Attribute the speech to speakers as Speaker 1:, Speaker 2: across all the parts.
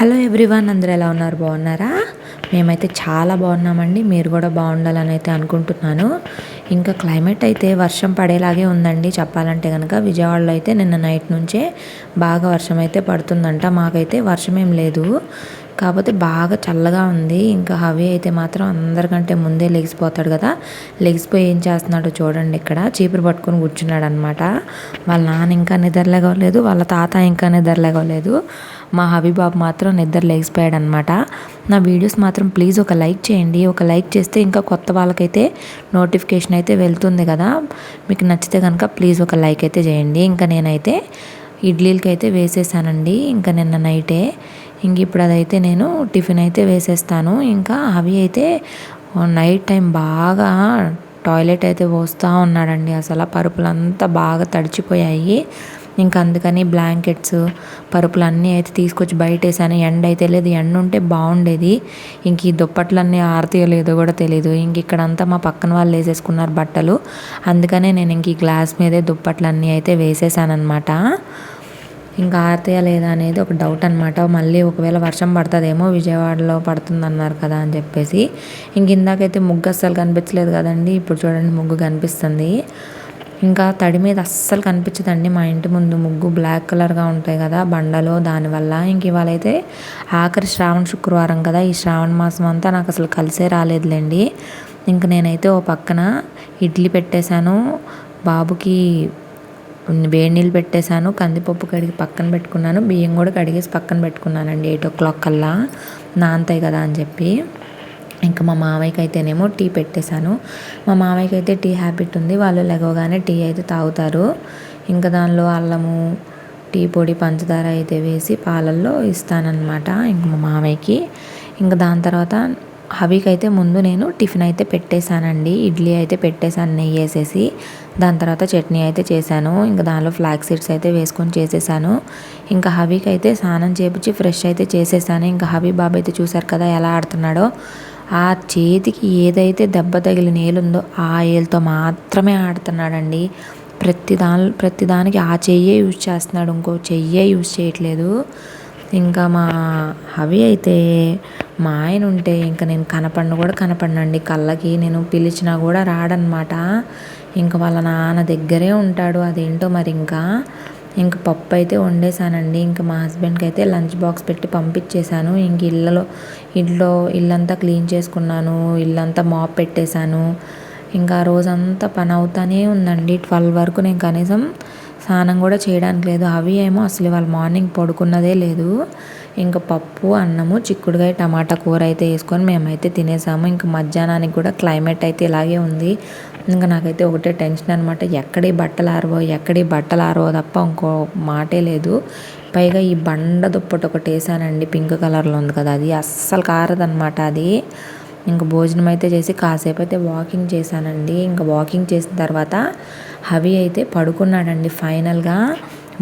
Speaker 1: Hello everyone అందరూ ఎలా ఉన్నారు? బాగున్నారా? మేమైతే చాలా బాగున్నామండి. మీరు కూడా బాగుండాలని అయితే అనుకుంటున్నాను. ఇంకా క్లైమేట్ అయితే వర్షం పడేలాగే ఉందండి. చెప్పాలంటే కనుక విజయవాడలో అయితే నిన్న నైట్ నుంచే బాగా వర్షం అయితే పడుతుందంట. మాకైతే వర్షం ఏం లేదు. కాకపోతే బాగా చల్లగా ఉంది. ఇంకా హవి అయితే మాత్రం అందరికంటే ముందే లెగిసిపోతాడు కదా. లెగిసిపోయి ఏం చేస్తున్నాడో చూడండి ఇక్కడ. చీపురు పట్టుకొని కూర్చున్నాడు అనమాట వాళ్ళ నాన్న ఇంకా నిద్రలేగలేదు వాళ్ళ తాత ఇంకా నిద్రలేగలేదు మా హబీబాబు మాత్రం నిద్ర లేచిపోయాడు అనమాట నా వీడియోస్ మాత్రం ప్లీజ్ ఒక లైక్ చేయండి. ఒక లైక్ చేస్తే ఇంకా కొత్త వాళ్ళకైతే నోటిఫికేషన్ అయితే వెళ్తుంది కదా. మీకు నచ్చితే కనుక ప్లీజ్ ఒక లైక్ అయితే చేయండి. ఇంకా నేనైతే ఇడ్లీలకి అయితే వేసేసానండి. ఇంకా నిన్న నైటే ఇంక ఇప్పుడు అదైతే నేను టిఫిన్ అయితే వేసేస్తాను. ఇంకా అవి అయితే నైట్ టైం బాగా టాయిలెట్ అయితే పోస్తూ ఉన్నాడండి. అసలు పరుపులంతా బాగా తడిచిపోయాయి. ఇంకా అందుకని బ్లాంకెట్స్ పరుపులు అన్నీ అయితే తీసుకొచ్చి బయట వేసాను ఎండ అయితే లేదు. ఎండ ఉంటే బాగుండేది. ఇంక ఈ దుప్పట్లన్నీ ఆరతీయో లేదో కూడా తెలియదు ఇంక ఇక్కడంతా మా పక్కన వాళ్ళు వేసేసుకున్నారు బట్టలు. అందుకనే నేను ఇంక ఈ గ్లాస్ మీదే దుప్పట్లన్నీ అయితే వేసేసాను అనమాట ఇంకా ఆరతీయ లేదా అనేది ఒక డౌట్ అనమాట మళ్ళీ ఒకవేళ వర్షం పడుతుందేమో విజయవాడలో పడుతుంది అన్నారు కదా అని చెప్పేసి. ఇంక ఇందాకైతే ముగ్గు అస్సలు కనిపించలేదు కదండి. ఇప్పుడు చూడండి ముగ్గు కనిపిస్తుంది. ఇంకా తడి మీద అస్సలు కనిపించదండి మా ఇంటి ముందు. ముగ్గు బ్లాక్ కలర్గా ఉంటాయి కదా బండలో. దానివల్ల ఇంక ఇవాళ అయితే ఆఖరి శ్రావణ శుక్రవారం కదా. ఈ శ్రావణ మాసం అంతా నాకు అసలు కలిసే రాలేదులేండి. ఇంక నేనైతే ఓ పక్కన ఇడ్లీ పెట్టేశాను. బాబుకి వేడి నీళ్ళు పెట్టేశాను కందిపప్పు కడిగి పక్కన పెట్టుకున్నాను బియ్యం కూడా కడిగేసి పక్కన పెట్టుకున్నానండి ఎయిట్ ఓ క్లాక్ కల్లా. నాంతాయి కదా అని చెప్పి. ఇంకా మా మామయ్యకి అయితేనేమో టీ పెట్టేశాను. మా మామయ్యకి అయితే టీ హ్యాబిట్ ఉంది వాళ్ళు లెగవగానే టీ అయితే తాగుతారు. ఇంకా దానిలో అల్లము టీ పొడి పంచదార అయితే వేసి పాలల్లో ఇస్తానన్నమాట ఇంక మా మామయ్యకి ఇంకా దాని తర్వాత హవికైతే ముందు నేను టిఫిన్ అయితే పెట్టేశానండి. ఇడ్లీ అయితే పెట్టేశాను నెయ్యి వేసేసి. దాని తర్వాత చట్నీ అయితే చేశాను. ఇంకా దానిలో ఫ్లాక్ సీడ్స్ అయితే వేసుకొని చేసేసాను ఇంకా హవికి అయితే స్నానం చేపించి ఫ్రెష్ అయితే చేసేసాను ఇంకా హవి బాబు అయితే చూశారు కదా ఎలా ఆడుతున్నాడో. ఆ చేతికి ఏదైతే దెబ్బ తగిలిన ఏలుందో ఆ ఏలుతో మాత్రమే ఆడుతున్నాడండి. ప్రతి దాని ప్రతిదానికి ఆ చెయ్యే యూజ్ చేస్తున్నాడు. ఇంకో చెయ్యే యూజ్ చేయట్లేదు. ఇంకా మా హవి అయితే మా ఆయన ఉంటే ఇంకా నేను కనపడిన కూడా కనపడినండి. కళ్ళకి నేను పిలిచినా కూడా రాడనమాట. ఇంకా వాళ్ళ నాన్న దగ్గరే ఉంటాడు అదేంటో మరి ఇంకా. ఇంక పప్పు అయితే వండేసానండి ఇంకా మా హస్బెండ్కి అయితే లంచ్ బాక్స్ పెట్టి పంపించేశాను. ఇంక ఇళ్ళలో ఇంట్లో ఇల్లంతా క్లీన్ చేసుకున్నాను. ఇల్లంతా మాప్ పెట్టేశాను. ఇంకా రోజంతా పని అవుతానే ఉందండి. ట్వెల్వ్ వరకు నేను కనీసం స్నానం కూడా చేయడానికి లేదు. అవి ఏమో అసలు వాళ్ళు మార్నింగ్ పడుకున్నదే లేదు. ఇంకా పప్పు అన్నము చిక్కుడుకాయ టమాటా కూర అయితే వేసుకొని మేమైతే తినేసాము. ఇంకా మధ్యాహ్నానికి కూడా క్లైమేట్ అయితే ఇలాగే ఉంది. ఇంకా నాకైతే ఒకటే టెన్షన్ అనమాట ఎక్కడి బట్టలు ఆరవో ఎక్కడి బట్టలు ఆరవో తప్ప ఇంకో మాటే లేదు. పైగా ఈ బండ దుప్పటి ఒకటి వేసానండి. పింక్ కలర్లో ఉంది కదా అది అస్సలు కారదనమాట అది. ఇంకా భోజనం అయితే చేసి కాసేపు అయితే వాకింగ్ చేశానండి. ఇంకా వాకింగ్ చేసిన తర్వాత హవి అయితే పడుకున్నాడండి ఫైనల్గా.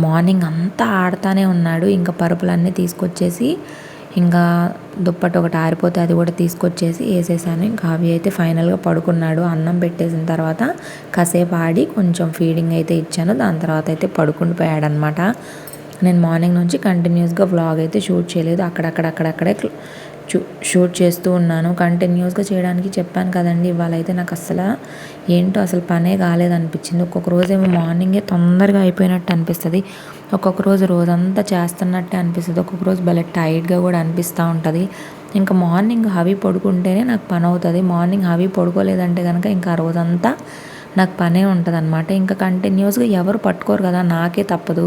Speaker 1: మార్నింగ్ అంతా ఆడుతానే ఉన్నాడు. ఇంకా పరుపులన్నీ తీసుకొచ్చేసి ఇంకా దుప్పటి ఒకటి ఆరిపోతే అది కూడా తీసుకొచ్చేసి వేసేసాను. ఇంకా అవి అయితే ఫైనల్గా పడుకున్నాడు. అన్నం పెట్టేసిన తర్వాత కాసేపు ఆడి కొంచెం ఫీడింగ్ అయితే ఇచ్చాను. దాని తర్వాత అయితే పడుకుని పోయాడనమాట నేను మార్నింగ్ నుంచి కంటిన్యూస్గా వ్లాగ్ అయితే షూట్ చేయలేదు. అక్కడక్కడక్కడక్కడే షూట్ చేస్తూ ఉన్నాను. కంటిన్యూస్గా చేయడానికి చెప్పాను కదండి ఇవాళ అయితే నాకు అసలు ఏంటో అసలు పనే కాలేదనిపించింది. ఒక్కొక్క రోజు ఏమో మార్నింగే తొందరగా అయిపోయినట్టు అనిపిస్తుంది. ఒక్కొక్క రోజు రోజంతా చేస్తున్నట్టే అనిపిస్తుంది. ఒక్కొక్క రోజు భలే టైట్గా కూడా అనిపిస్తూ ఉంటుంది. ఇంకా మార్నింగ్ హవి పడుకుంటేనే నాకు పని అవుతుంది మార్నింగ్ హవి పడుకోలేదంటే కనుక ఇంకా ఆ రోజంతా నాకు పనే ఉంటుంది అనమాట ఇంకా కంటిన్యూస్గా ఎవరు పట్టుకోరు కదా నాకే తప్పదు.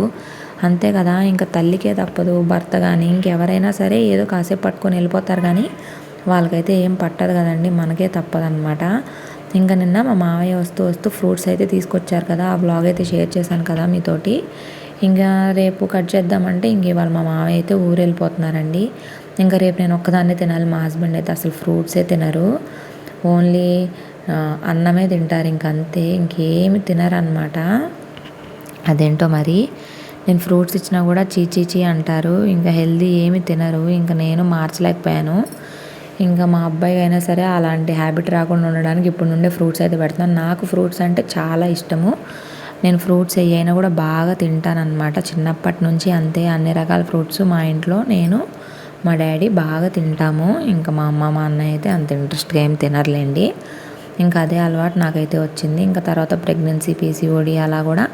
Speaker 1: అంతే కదా ఇంకా తల్లికే తప్పదు భర్త కానీ ఇంకెవరైనా సరే ఏదో కాసేపు పట్టుకొని వెళ్ళిపోతారు కానీ వాళ్ళకైతే ఏం పట్టదు కదండి మనకే తప్పదనమాట ఇంకా నిన్న మా మావయ్య వస్తూ వస్తూ ఫ్రూట్స్ అయితే తీసుకొచ్చారు కదా ఆ బ్లాగ్ అయితే షేర్ చేశాను కదా మీతోటి. ఇంకా రేపు కట్ చేద్దామంటే ఇంక ఇవాళ మా మావయ్య అయితే ఊరు వెళ్ళిపోతున్నారండి. ఇంకా రేపు నేను ఒక్కదాన్నే తినాలి మా హస్బెండ్ అయితే అసలు ఫ్రూట్సే తినరు. ఓన్లీ అన్నమే తింటారు ఇంకంతే ఇంకేమి తినరనమాట అదేంటో మరి? నేను ఫ్రూట్స్ ఇచ్చినా కూడా చీచీచి అంటారు. ఇంకా హెల్దీ ఏమి తినరు. ఇంకా నేను మార్చలేకపోయాను. ఇంకా మా అబ్బాయి అయినా సరే అలాంటి హ్యాబిట్ రాకుండా ఉండడానికి ఇప్పుడు నుండే ఫ్రూట్స్ అయితే పెడుతున్నాను. నాకు ఫ్రూట్స్ అంటే చాలా ఇష్టము. నేను ఫ్రూట్స్ అయినా కూడా బాగా తింటానన్నమాట. చిన్నప్పటి నుంచి అంతే అన్ని రకాల ఫ్రూట్స్ మా ఇంట్లో నేను మా డాడీ బాగా తింటాము. ఇంకా మా అమ్మ మా అన్నయ్య అయితే అంత ఇంట్రెస్ట్గా ఏం తినర్లేండి. ఇంకా అదే అలవాటు నాకైతే వచ్చింది. ఇంకా తర్వాత ప్రెగ్నెన్సీ పీసీఓడి అలా కూడా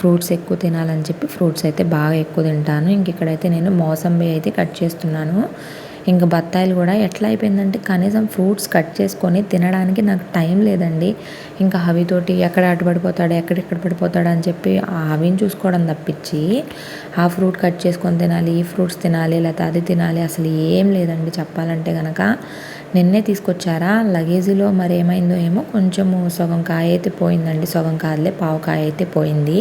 Speaker 1: ఫ్రూట్స్ ఎక్కువ తినాలని చెప్పి ఫ్రూట్స్ అయితే బాగా ఎక్కువ తింటాను. ఇంక ఇక్కడైతే నేను మోసంబి అయితే కట్ చేస్తున్నాను. ఇంకా బత్తాయిలు కూడా ఎట్లా అయిపోయిందంటే కనీసం ఫ్రూట్స్ కట్ చేసుకొని తినడానికి నాకు టైం లేదండి. ఇంకా హవితోటి ఎక్కడ అటుపడిపోతాడు ఎక్కడెక్కడ పడిపోతాడు అని చెప్పి అవిని హవిని చూసుకోవడం తప్పించి ఆ ఫ్రూట్ కట్ చేసుకొని తినాలి ఈ ఫ్రూట్స్ తినాలి లేకపోతే అది తినాలి అసలు ఏం లేదండి చెప్పాలంటే కనుక నిన్నే తీసుకొచ్చారా? లగేజీలో మరి ఏమైందో ఏమో కొంచెము సగం కాయ అయితే పోయిందండి సగం కాదులే పావు కాయ అయితే పోయింది.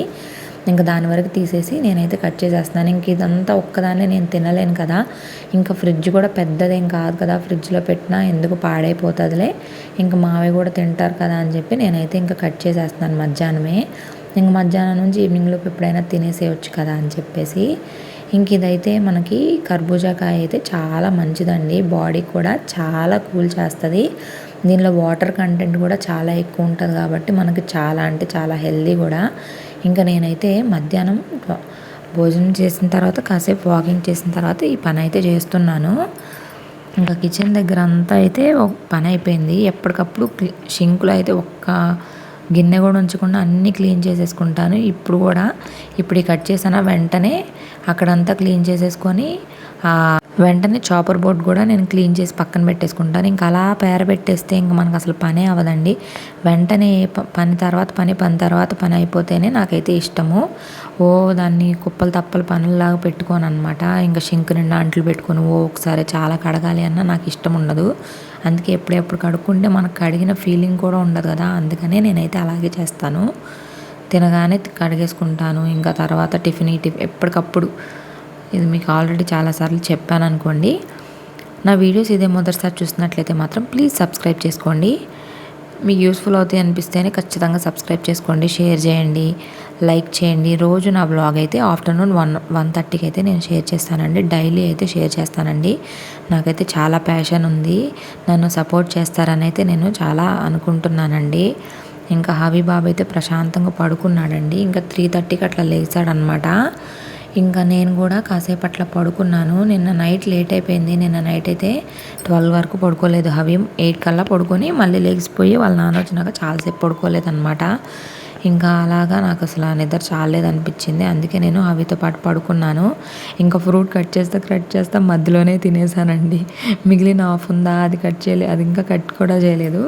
Speaker 1: ఇంకా దాని వరకు తీసేసి నేనైతే కట్ చేసేస్తున్నాను. ఇంక ఇదంతా ఒక్కదాన్నే నేను తినలేను కదా. ఇంకా ఫ్రిడ్జ్ కూడా పెద్దదేం కాదు కదా. ఫ్రిడ్జ్లో పెట్టినా ఎందుకు పాడైపోతుందిలే. ఇంకా మావి కూడా తింటారు కదా అని చెప్పి నేనైతే ఇంకా కట్ చేసేస్తున్నాను మధ్యాహ్నమే. ఇంక మధ్యాహ్నం నుంచి ఈవినింగ్లోపు ఎప్పుడైనా తినేసేయచ్చు కదా అని చెప్పేసి. ఇంక ఇదైతే మనకి కర్బూజాకాయ అయితే చాలా మంచిదండి. బాడీ కూడా చాలా కూల్ చేస్తుంది. దీనిలో వాటర్ కంటెంట్ కూడా చాలా ఎక్కువ ఉంటుంది కాబట్టి మనకి చాలా అంటే చాలా హెల్దీ కూడా. ఇంకా నేనైతే మధ్యాహ్నం భోజనం చేసిన తర్వాత కాసేపు వాకింగ్ చేసిన తర్వాత ఈ పని అయితే చేస్తున్నాను. ఇంకా కిచెన్ దగ్గర అంతా అయితే పని అయిపోయింది. ఎప్పటికప్పుడు షింకులో అయితే ఒక్క గిన్నె కూడా ఉంచకుండా అన్నీ క్లీన్ చేసేసుకుంటాను. ఇప్పుడు కూడా ఇప్పుడు కట్ చేసిన వెంటనే అక్కడంతా క్లీన్ చేసేసుకొని వెంటనే చాపర్ బోర్డ్ కూడా నేను క్లీన్ చేసి పక్కన పెట్టేసుకుంటాను. ఇంకా అలా పేర పెట్టేస్తే ఇంకా మనకు అసలు పనే అవ్వదండి. వెంటనే పని తర్వాత పని పని తర్వాత పని అయిపోతేనే నాకైతే ఇష్టము. ఓ దాన్ని కుప్పలు తప్పలు పనుల్లాగా పెట్టుకోను అనమాట ఇంకా షింక్ నిండా అంట్లు పెట్టుకొని ఓ ఒకసారి చాలా కడగాలి అన్న నాకు ఇష్టం ఉండదు. అందుకే ఎప్పుడెప్పుడు కడుక్కుంటే మనకు కడిగిన ఫీలింగ్ కూడా ఉండదు కదా. అందుకనే నేనైతే అలాగే చేస్తాను. తినగానే కడిగేసుకుంటాను. ఇంకా తర్వాత టిఫిన్ టిఫిన్ ఎప్పటికప్పుడు ఇది మీకు ఆల్రెడీ చాలాసార్లు చెప్పాను అనుకోండి నా వీడియోస్ ఇదే మొదటిసారి చూసినట్లయితే మాత్రం ప్లీజ్ సబ్స్క్రైబ్ చేసుకోండి. మీకు యూస్ఫుల్ అవుతాయి అనిపిస్తేనే ఖచ్చితంగా సబ్స్క్రైబ్ చేసుకోండి షేర్ చేయండి లైక్ చేయండి. రోజు నా బ్లాగ్ అయితే ఆఫ్టర్నూన్ వన్ వన్ థర్టీకి అయితే నేను షేర్ చేస్తానండి. డైలీ అయితే షేర్ చేస్తానండి. నాకైతే చాలా ప్యాషన్ ఉంది. నన్ను సపోర్ట్ చేస్తారని అయితే నేను చాలా అనుకుంటున్నానండి. ఇంకా హబీబాబు అయితే ప్రశాంతంగా పడుకున్నాడండి. ఇంకా త్రీ థర్టీకి అట్లా లేచాడనమాట ఇంకా నేను కూడా కాసేపు అట్లా పడుకున్నాను. నిన్న నైట్ లేట్ అయిపోయింది. నిన్న నైట్ అయితే ట్వెల్వ్ వరకు పడుకోలేదు హవి. ఎయిట్ కల్లా పడుకొని మళ్ళీ లేచిపోయి వాళ్ళ నాన్న వచ్చినాక చాలాసేపు పడుకోలేదు అనమాట ఇంకా అలాగా నాకు అసలు ఆ నిద్ర చాలేదు అనిపించింది అందుకే నేను హవితో పాటు పడుకున్నాను. ఇంకా ఫ్రూట్ కట్ చేస్తే కట్ చేస్తా మధ్యలోనే తినేసానండి. మిగిలిన ఆఫ్ ఉందా? అది కట్ చేయలేదు అది ఇంకా కట్ కూడా చేయలేదు.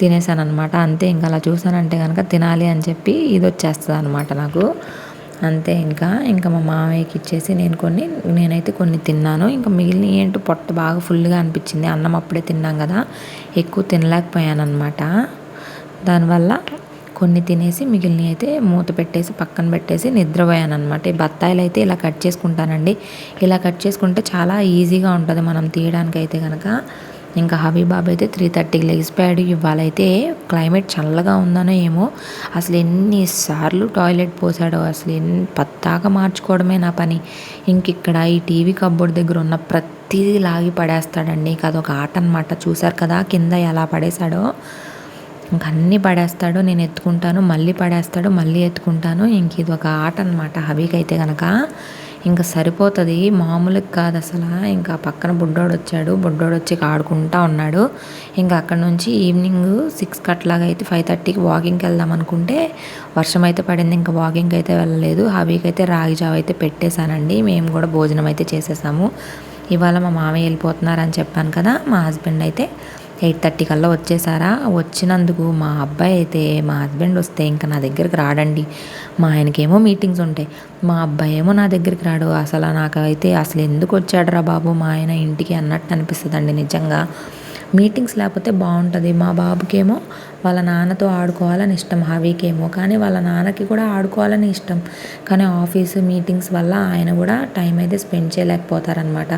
Speaker 1: తినేసాను అనమాట అంతే ఇంకా అలా చూసానంటే కనుక తినాలి అని చెప్పి ఇది వచ్చేస్తుంది అనమాట నాకు. అంతే ఇంకా ఇంకా మా మామయ్యకి ఇచ్చేసి నేను కొన్ని నేనైతే కొన్ని తిన్నాను. ఇంకా మిగిలిన ఏంటో పొట్ట బాగా ఫుల్గా అనిపించింది. అన్నం అప్పుడే తిన్నాం కదా ఎక్కువ తినలేకపోయాను అనమాట దానివల్ల కొన్ని తినేసి మిగిలిన అయితే మూత పెట్టేసి పక్కన పెట్టేసి నిద్రపోయాను అనమాట ఈ బత్తాయిలు అయితే ఇలా కట్ చేసుకుంటానండి. ఇలా కట్ చేసుకుంటే చాలా ఈజీగా ఉంటుంది మనం తీయడానికి అయితే కనుక ఇంకా హబీబాబు అయితే త్రీ థర్టీకి లెగిసిపోయాడు ఇవాళైతే క్లైమేట్ చల్లగా ఉందనో ఏమో. అసలు ఎన్నిసార్లు టాయిలెట్ పోసాడో అసలు ఎన్ని పత్తాక మార్చుకోవడమే నా పని. ఇంక ఇక్కడ ఈ టీవీ కబ్బోర్డ్ దగ్గర ఉన్న ప్రతిదీ లాగి పడేస్తాడండి. ఇక అదొక ఆట అనమాట చూసారు కదా కింద ఎలా పడేశాడో. ఇంక అన్నీ పడేస్తాడు. నేను ఎత్తుకుంటాను మళ్ళీ పడేస్తాడు మళ్ళీ ఎత్తుకుంటాను. ఇంక ఇది ఒక ఆట అనమాట హబీకి అయితే కనుక ఇంకా సరిపోతుంది. మామూలుగా కాదు అసలు. ఇంకా పక్కన బుడ్డోడు వచ్చాడు బుడ్డోడు వచ్చి ఆడుకుంటా ఉన్నాడు. ఇంకా అక్కడ నుంచి ఈవినింగ్ సిక్స్ అట్లాగా అయితే ఫైవ్ థర్టీకి వాకింగ్కి వెళ్దాం అనుకుంటే వర్షం అయితే పడింది. ఇంకా వాకింగ్ అయితే వెళ్ళలేదు. హబీకి అయితే రాగి జావ అయితే పెట్టేశానండి. మేము కూడా భోజనం అయితే చేసేసాము. ఇవాళ మా మామయ్య వెళ్ళిపోతున్నారని చెప్పాను కదా మా హస్బెండ్ అయితే. ఎయిట్ థర్టీ కల్లా వచ్చేసారా? వచ్చినందుకు మా అబ్బాయి అయితే మా హస్బెండ్ వస్తే ఇంకా నా దగ్గరికి రాడండి. మా ఆయనకేమో మీటింగ్స్ ఉంటాయి. మా అబ్బాయి ఏమో నా దగ్గరికి రాడు. అసలు నాకైతే అసలు ఎందుకు వచ్చాడురా బాబు? మా ఆయన ఇంటికి అన్నట్టు అనిపిస్తుందండి నిజంగా. మీటింగ్స్ లేకపోతే బాగుంటుంది. మా బాబుకేమో వాళ్ళ నాన్నతో ఆడుకోవాలని ఇష్టం హవీకేమో. కానీ వాళ్ళ నాన్నకి కూడా ఆడుకోవాలని ఇష్టం. కానీ ఆఫీసు మీటింగ్స్ వల్ల ఆయన కూడా టైం అయితే స్పెండ్ చేయలేకపోతారనమాట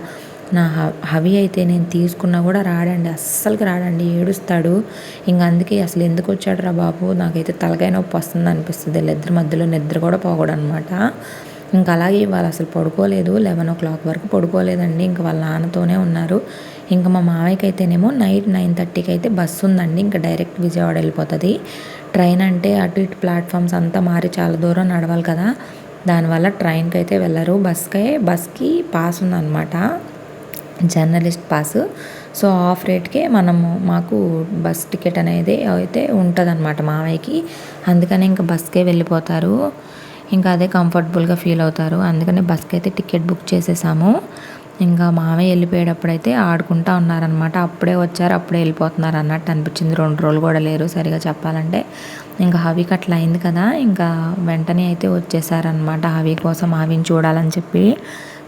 Speaker 1: నా హవి అయితే నేను తీసుకున్నా కూడా రాడండి అస్సలకి రాడండి ఏడుస్తాడు. ఇంక అందుకే అసలు ఎందుకు వచ్చాడు రా బాబు? నాకైతే తలకాయ నొప్పి వస్తుంది అనిపిస్తుంది నిద్ర మధ్యలో నిద్ర కూడా పోకూడదు అనమాట ఇంకా అలాగే వాళ్ళు అసలు పడుకోలేదు లెవెన్ ఓ క్లాక్ వరకు పడుకోలేదండి. ఇంకా వాళ్ళ నాన్నతోనే ఉన్నారు. ఇంకా మా మామయ్యకి అయితేనేమో నైట్ నైన్ థర్టీకి అయితే బస్సు ఉందండి ఇంకా డైరెక్ట్ విజయవాడ వెళ్ళిపోతుంది. ట్రైన్ అంటే అటు ఇటు ప్లాట్ఫామ్స్ అంతా మారి చాలా దూరం నడవాలి కదా. దానివల్ల ట్రైన్కి అయితే వెళ్ళరు బస్కే బస్కి పాస్ ఉందన్నమాట. Journalist pass. సో ఆఫ్ రేట్కే మనము మాకు బస్ టికెట్ అనేది అయితే ఉంటుందన్నమాట మామయ్యకి అందుకని ఇంకా బస్కే వెళ్ళిపోతారు. ఇంకా అదే కంఫర్టబుల్గా ఫీల్ అవుతారు. అందుకనే బస్కి అయితే టికెట్ బుక్ చేసేసాము. ఇంకా మామయ్య వెళ్ళిపోయేటప్పుడైతే ఆడుకుంటా ఉన్నారనమాట అప్పుడే వచ్చారు అప్పుడే వెళ్ళిపోతున్నారు అన్నట్టు అనిపించింది. రెండు రోజులు కూడా లేరు సరిగా చెప్పాలంటే. ఇంకా హవికి అట్లా అయింది కదా ఇంకా వెంటనే అయితే వచ్చేసారనమాట హవి కోసం హవిని చూడాలని చెప్పి.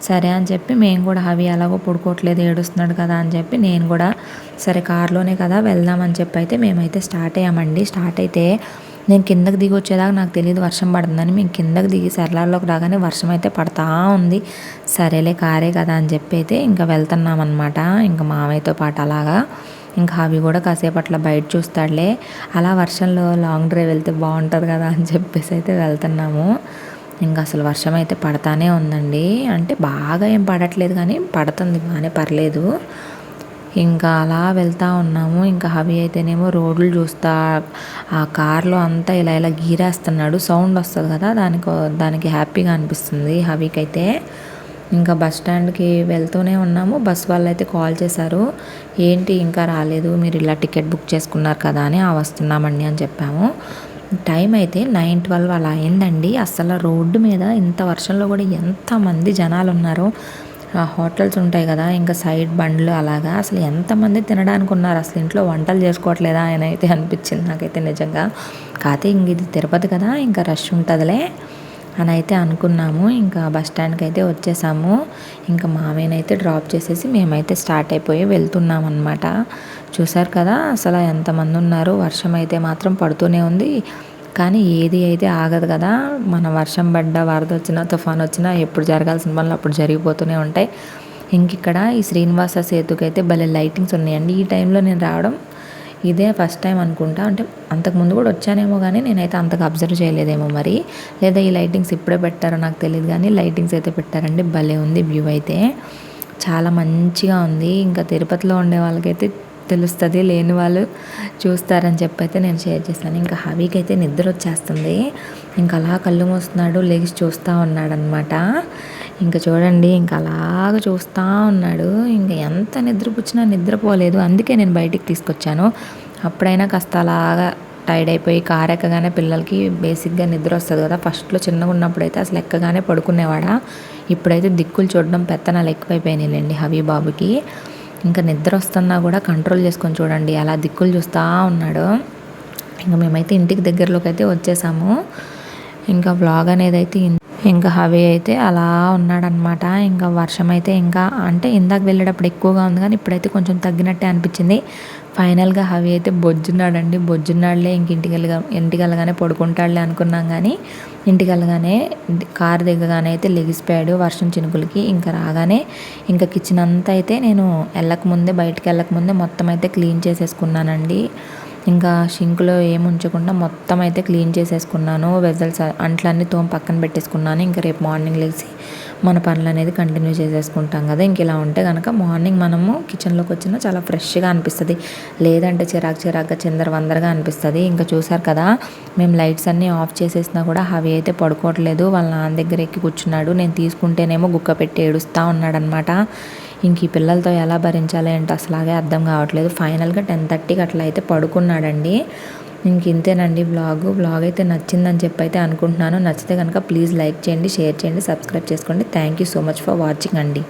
Speaker 1: సరే అని చెప్పి మేము కూడా హవి ఎలాగో పడుకోవట్లేదు ఏడుస్తున్నాడు కదా అని చెప్పి నేను కూడా సరే కారులోనే కదా వెళ్దామని చెప్పి అయితే మేమైతే స్టార్ట్ అయ్యామండి. స్టార్ట్ అయితే నేను కిందకి దిగి వచ్చేదాకా నాకు తెలియదు వర్షం పడుతుందని. మేము కిందకి దిగి సరళాల్లోకి రాగానే వర్షం అయితే పడతా ఉంది. సరేలే కారే కదా అని చెప్పి అయితే ఇంకా వెళ్తున్నాం అనమాట ఇంకా మామయ్యతో పాటు అలాగా ఇంకా అవి కూడా కాసేపు అట్లా బయట చూస్తాడులే. అలా వర్షంలో లాంగ్ డ్రైవ్ వెళ్తే బాగుంటుంది కదా అని చెప్పేసి అయితే వెళ్తున్నాము. ఇంకా అసలు వర్షం అయితే పడతానే ఉందండి. అంటే బాగా ఏం పడట్లేదు కానీ పడుతుంది బాగానే పర్లేదు. ఇంకా అలా వెళ్తూ ఉన్నాము. ఇంకా హవి అయితేనేమో రోడ్లు చూస్తా ఆ కార్లో అంతా ఇలా ఇలా గీరేస్తున్నాడు. సౌండ్ వస్తుంది కదా దానికి దానికి హ్యాపీగా అనిపిస్తుంది హవికి అయితే ఇంకా బస్ స్టాండ్కి వెళ్తూనే ఉన్నాము. బస్ వాళ్ళు అయితే కాల్ చేశారు. ఏంటి ఇంకా రాలేదు. మీరు ఇలా టికెట్ బుక్ చేసుకున్నారు కదా అని ఆ వస్తున్నామండి అని చెప్పాము. టైం అయితే నైన్ ట్వెల్వ్ అలా అయిందండి. అసలు రోడ్డు మీద ఇంత వర్షంలో కూడా ఎంతమంది జనాలు ఉన్నారో. హోటల్స్ ఉంటాయి కదా ఇంకా సైడ్ బండ్లు అలాగా. అసలు ఎంతమంది తినడానికి ఉన్నారు? అసలు ఇంట్లో వంటలు చేసుకోవట్లేదా ఆయన అయితే అనిపించింది నాకైతే నిజంగా. కాకపోతే ఇంక ఇది తిరుపతి కదా ఇంకా రష్ ఉంటుందిలే. అని అయితే అనుకున్నాము. ఇంకా బస్ స్టాండ్కి అయితే వచ్చేసాము. ఇంకా మామయ్యనైతే డ్రాప్ చేసేసి మేమైతే స్టార్ట్ అయిపోయి వెళ్తున్నాం అనమాట చూసారు కదా అసలు ఎంతమంది ఉన్నారు వర్షం అయితే మాత్రం పడుతూనే ఉంది. కానీ ఏది అయితే ఆగదు కదా మన వర్షం పడ్డ వరద వచ్చినా తుఫాన్ వచ్చినా ఎప్పుడు జరగాల్సిన పనులు అప్పుడు జరిగిపోతూనే ఉంటాయి. ఇంక ఇక్కడ ఈ శ్రీనివాస సేతుకి అయితే భలే లైటింగ్స్ ఉన్నాయండి. ఈ టైంలో నేను రావడం ఇదే ఫస్ట్ టైం అనుకుంటా. అంటే అంతకుముందు కూడా వచ్చానేమో కానీ నేనైతే అంతగా అబ్జర్వ్ చేయలేదేమో మరి. లేదా ఈ లైటింగ్స్ ఇప్పుడే పెట్టారో నాకు తెలియదు కానీ లైటింగ్స్ అయితే పెట్టారండి. భలే ఉంది వ్యూ అయితే. చాలా మంచిగా ఉంది. ఇంకా తిరుపతిలో ఉండే వాళ్ళకైతే తెలుస్తుంది లేని వాళ్ళు చూస్తారని చెప్పి అయితే నేను షేర్ చేస్తాను ఇంకా హవీకి అయితే నిద్ర వచ్చేస్తుంది. ఇంకా అలా కళ్ళు మూస్తున్నాడు లేచి చూస్తూ ఉన్నాడనమాట ఇంకా చూడండి ఇంకా అలాగ చూస్తూ ఉన్నాడు. ఇంకా ఎంత నిద్రపుచ్చినా నిద్రపోలేదు. అందుకే నేను బయటికి తీసుకొచ్చాను. అప్పుడైనా కాస్త అలాగా టైర్డ్ అయిపోయి కారు ఎక్కగానే పిల్లలకి బేసిక్గా నిద్ర వస్తుంది కదా. ఫస్ట్లో చిన్నగా ఉన్నప్పుడు అయితే అసలు ఎక్కగానే పడుకునేవాడా. ఇప్పుడైతే దిక్కులు చూడడం పెత్తనాలు ఎక్కువైపోయినాయిలేండి హవీ బాబుకి. ఇంకా నిద్ర వస్తున్నా కూడా కంట్రోల్ చేసుకొని చూడండి అలా దిక్కులు చూస్తూ ఉన్నాడు. ఇంకా మేమైతే ఇంటికి దగ్గరలోకి అయితే వచ్చేసాము. ఇంకా బ్లాగ్ అనేది అయితే ఇంకా హవి అయితే అలా ఉన్నాడనమాట ఇంకా వర్షం అయితే ఇంకా అంటే ఇందాక వెళ్ళేటప్పుడు ఎక్కువగా ఉంది కానీ ఇప్పుడైతే కొంచెం తగ్గినట్టే అనిపించింది. ఫైనల్గా హవి అయితే బొజ్జున్నాడండి. బొజ్జున్నాడులే ఇంక ఇంటికి వెళ్ళగా ఇంటికి వెళ్ళగానే పడుకుంటాడులే అనుకున్నాం కానీ ఇంటికి వెళ్ళగానే కారు దిగగానే అయితే లెగిసిపోయాడు వర్షం చినుకులకి. ఇంకా రాగానే ఇంకా కిచెన్ అంతా అయితే నేను వెళ్ళకముందే బయటకు వెళ్ళకముందే మొత్తం అయితే క్లీన్ చేసేసుకున్నానండి. ఇంకా షింక్లో ఏం ఉంచకుండా మొత్తం అయితే క్లీన్ చేసేసుకున్నాను. వెజల్స్ అంట్లన్నీ తోం పక్కన పెట్టేసుకున్నాను. ఇంకా రేపు మార్నింగ్ లేచి మన పనులు అనేది కంటిన్యూ చేసేసుకుంటాం కదా. ఇంక ఇలా ఉంటే కనుక మార్నింగ్ మనము కిచెన్లోకి వచ్చినా చాలా ఫ్రెష్గా అనిపిస్తుంది. లేదంటే చిరాకు చిరాకుగా చిందర వందరగా అనిపిస్తుంది. ఇంకా చూసారు కదా మేము లైట్స్ అన్నీ ఆఫ్ చేసేసినా కూడా అవి అయితే పడుకోవట్లేదు. వాళ్ళ నాన్న దగ్గర ఎక్కి కూర్చున్నాడు. నేను తీసుకుంటేనేమో గుక్క పెట్టి ఏడుస్తూ ఉన్నాడనమాట ఇంక ఈ పిల్లలతో ఎలా భరించాలి అంటే అసలాగే అర్థం కావట్లేదు. ఫైనల్గా టెన్ థర్టీకి అట్లా అయితే పడుకున్నాడండి. ఇంక ఇంతేనండి బ్లాగ్. బ్లాగ్ అయితే నచ్చిందని చెప్పి అయితే అనుకుంటున్నాను. నచ్చితే కనుక ప్లీజ్ లైక్ చేయండి షేర్ చేయండి సబ్స్క్రైబ్ చేసుకోండి. Thank you so much for watching అండి.